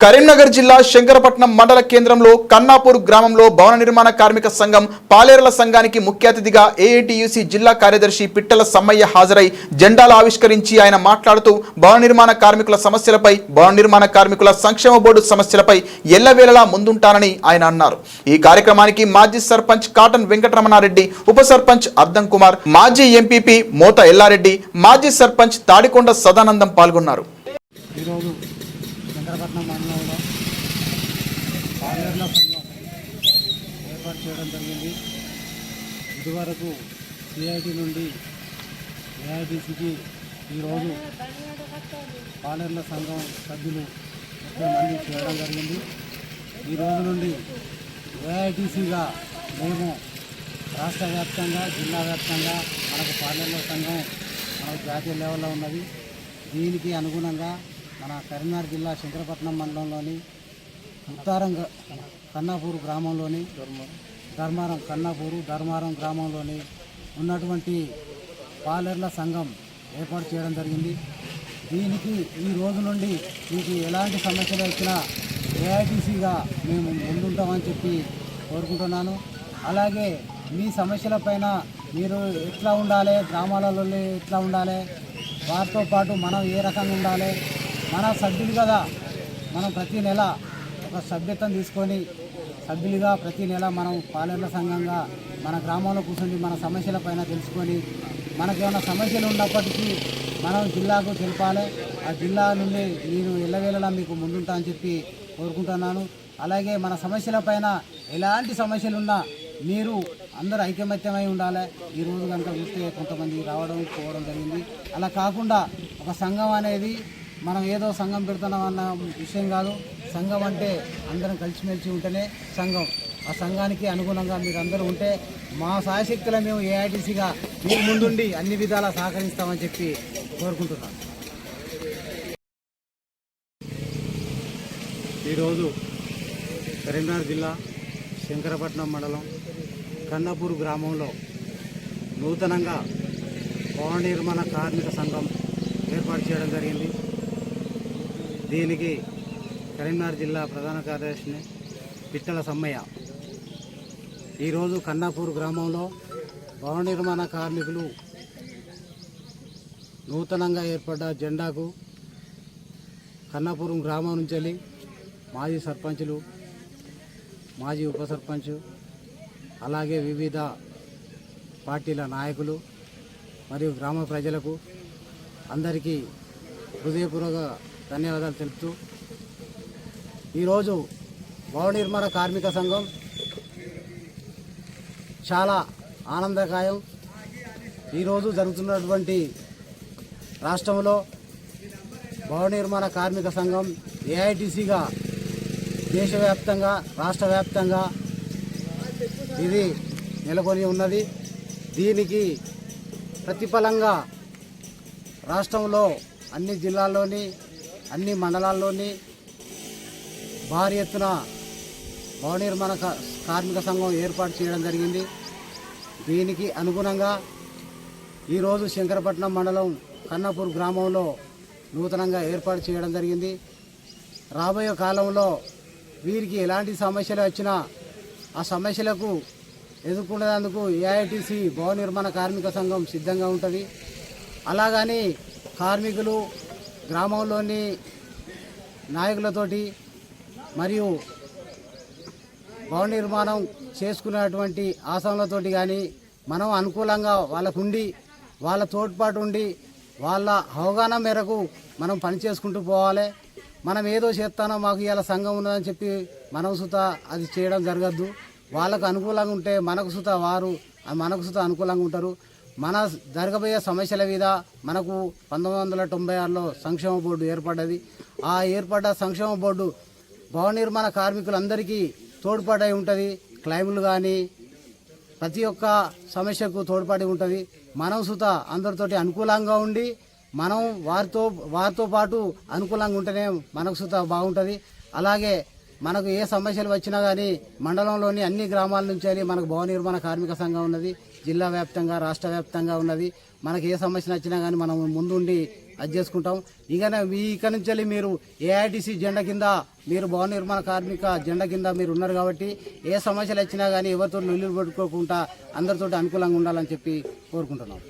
కరీంనగర్ జిల్లా శంకరపట్నం మండల కేంద్రంలో కన్నాపూర్ గ్రామంలో భవన నిర్మాణ కార్మిక సంఘం పాలేరుల సంఘానికి ముఖ్య అతిథిగా ఏఐటియుసి జిల్లా కార్యదర్శి పిట్టల సమ్మయ్య హాజరై జెండాలు ఆవిష్కరించి ఆయన మాట్లాడుతూ భవన నిర్మాణ కార్మికుల సమస్యలపై భవన నిర్మాణ కార్మికుల సంక్షేమ బోర్డు సమస్యలపై ఎల్లవేళలా ముందుంటానని ఆయన అన్నారు. ఈ కార్యక్రమానికి మాజీ సర్పంచ్ కాటన్ వెంకటరమణారెడ్డి ఉప సర్పంచ్ అద్దం కుమార్ మాజీ ఎంపీపీ మోత ఎల్లారెడ్డి మాజీ సర్పంచ్ తాడికొండ సదానందం పాల్గొన్నారు. చంద్రపట్నం మండలంలో పాలేర్ల సంఘం ఏర్పాటు చేయడం జరిగింది. ఇదివరకు సిఐటి నుండి ఏఐటీసీకి ఈరోజు పాలేర్ల సంఘం సభ్యులు ముప్పై మంది చేయడం జరిగింది. ఈ రోజు నుండి ఏఐటీసీగా మేము రాష్ట్ర వ్యాప్తంగా జిల్లా వ్యాప్తంగా మనకు పార్లమెంట్ సంఘం మనకు జాతీయ లెవెల్లో ఉన్నది. దీనికి అనుగుణంగా మన కరీంనగర్ జిల్లా శంకరపట్నం మండలంలోని ఉత్తారం కన్నాపూరు కన్నాపూర్ గ్రామంలోని ధర్మారం కన్నాపూరు ధర్మారం గ్రామంలోని ఉన్నటువంటి పాలేర్ల సంఘం ఏర్పాటు చేయడం జరిగింది. దీనికి ఈ రోజు నుండి మీకు ఎలాంటి సమస్యలు వచ్చినా ఏఐటీసీగా మేము ముందుంటామని చెప్పి కోరుకుంటున్నాను. అలాగే మీ సమస్యలపైన మీరు ఎట్లా ఉండాలి గ్రామాలలో ఎట్లా ఉండాలి వారితో పాటు మనం ఏ రకంగా ఉండాలి మన సభ్యులు కదా. మనం ప్రతి నెల ఒక సభ్యత్వం తీసుకొని సభ్యులుగా ప్రతి నెల మనం పాలేర్ల సంఘంగా మన గ్రామంలో కూర్చొని మన సమస్యల పైన తెలుసుకొని మనకేమైనా సమస్యలు ఉన్నప్పటికీ మనం జిల్లాకు తెలిపాలి. ఆ జిల్లా నుండి నేను ఎల్లవేళలా మీకు ముందుంటా అని చెప్పి కోరుకుంటున్నాను. అలాగే మన సమస్యల పైన ఎలాంటి సమస్యలు ఉన్నా మీరు అందరూ ఐకమత్యమై ఉండాలి. ఈ రోజు కనుక చూస్తే కొంతమంది రావడం పోవడం జరిగింది. అలా కాకుండా ఒక సంఘం అనేది మనం ఏదో సంఘం పెడుతున్నాం అన్న విషయం కాదు. సంఘం అంటే అందరం కలిసిమెలిసి ఉంటేనే సంఘం. ఆ సంఘానికి అనుగుణంగా మీరు అందరూ ఉంటే మా సాయశక్తుల మేము ఏఐటీసీగా మీరు ముందుండి అన్ని విధాలా సహకరిస్తామని చెప్పి కోరుకుంటున్నాం. ఈరోజు కరీంనగర్ జిల్లా శంకరపట్నం మండలం కన్నపూర్ గ్రామంలో నూతనంగా భవన నిర్మాణ కార్మిక సంఘం ఏర్పాటు చేయడం జరిగింది. దీనికి కరీంనగర్ జిల్లా ప్రధాన కార్యదర్శిని పిట్టల సమ్మయ్య. ఈరోజు కన్నాపూర్ గ్రామంలో భవన నిర్మాణ కార్మికులు నూతనంగా ఏర్పడ్డ జెండాకు కన్నాపురం గ్రామం నుంచి వెళ్ళి మాజీ సర్పంచులు మాజీ ఉప సర్పంచ్ అలాగే వివిధ పార్టీల నాయకులు మరియు గ్రామ ప్రజలకు అందరికీ హృదయపూర్వక ధన్యవాదాలు తెలుపుతూ ఈరోజు భవన నిర్మాణ కార్మిక సంఘం చాలా ఆనందకాయం. ఈరోజు జరుగుతున్నటువంటి రాష్ట్రంలో భవన నిర్మాణ కార్మిక సంఘం ఏఐటీసీగా దేశవ్యాప్తంగా రాష్ట్ర వ్యాప్తంగా ఇది నెలకొని ఉన్నది. దీనికి ప్రతిఫలంగా రాష్ట్రంలో అన్ని జిల్లాల్లోని అన్ని మండలాల్లోని భారీ ఎత్తున భవన నిర్మాణ కా- కార్మిక సంఘం ఏర్పాటు చేయడం జరిగింది. దీనికి అనుగుణంగా ఈరోజు శంకరపట్నం మండలం కన్నపూర్ గ్రామంలో నూతనంగా ఏర్పాటు చేయడం జరిగింది. రాబోయే కాలంలో వీరికి ఎలాంటి సమస్యలు వచ్చినా ఆ సమస్యలకు ఎదుర్కొనేందుకు ఏఐటీసీ భవన నిర్మాణ కార్మిక సంఘం సిద్ధంగా ఉంటుంది. అలాగని కార్మికులు గ్రామంలోని నాయకులతోటి మరియు భవన నిర్మాణం చేసుకునేటువంటి ఆసనలతోటి కానీ మనం అనుకూలంగా వాళ్ళకుండి వాళ్ళ తోడ్పాటు ఉండి వాళ్ళ అవగాహన మేరకు మనం పని చేసుకుంటూ పోవాలి. మనం ఏదో చేస్తానో మాకు ఇలా సంఘం ఉన్నదని చెప్పి మనం సుత అది చేయడం జరగద్దు. వాళ్ళకు అనుకూలంగా ఉంటే మనకు సుత వారు మనకు సుత అనుకూలంగా ఉంటారు. మన జరగబోయే సమస్యల మీద మనకు పంతొమ్మిది వందల తొంభై ఆరులో సంక్షేమ బోర్డు ఏర్పడ్డది. ఆ ఏర్పడ్డ సంక్షేమ బోర్డు భవన నిర్మాణ కార్మికులందరికీ తోడ్పాటై ఉంటుంది. క్లైములు కానీ ప్రతి ఒక్క సమస్యకు తోడ్పడి ఉంటుంది. మనం సుత అందరితోటి అనుకూలంగా ఉండి మనం వారితో వారితో పాటు అనుకూలంగా ఉంటేనే మనకు సుత బాగుంటుంది. అలాగే మనకు ఏ సమస్యలు వచ్చినా కానీ మండలంలోని అన్ని గ్రామాల నుంచి మనకు భవన నిర్మాణ కార్మిక సంఘం ఉన్నది జిల్లా వ్యాప్తంగా రాష్ట్ర వ్యాప్తంగా ఉన్నది. మనకి ఏ సమస్యలు వచ్చినా కానీ మనం ముందుండి అది చేసుకుంటాం. ఇక మీ ఇక్కడి నుంచి వెళ్ళి మీరు ఏఐటీసీ జెండా కింద మీరు భవన నిర్మాణ కార్మిక జెండా కింద మీరు ఉన్నారు కాబట్టి ఏ సమస్యలు వచ్చినా కానీ ఎవరితో నిల్లు పెట్టుకోకుండా అందరితో అనుకూలంగా ఉండాలని చెప్పి కోరుకుంటున్నాం.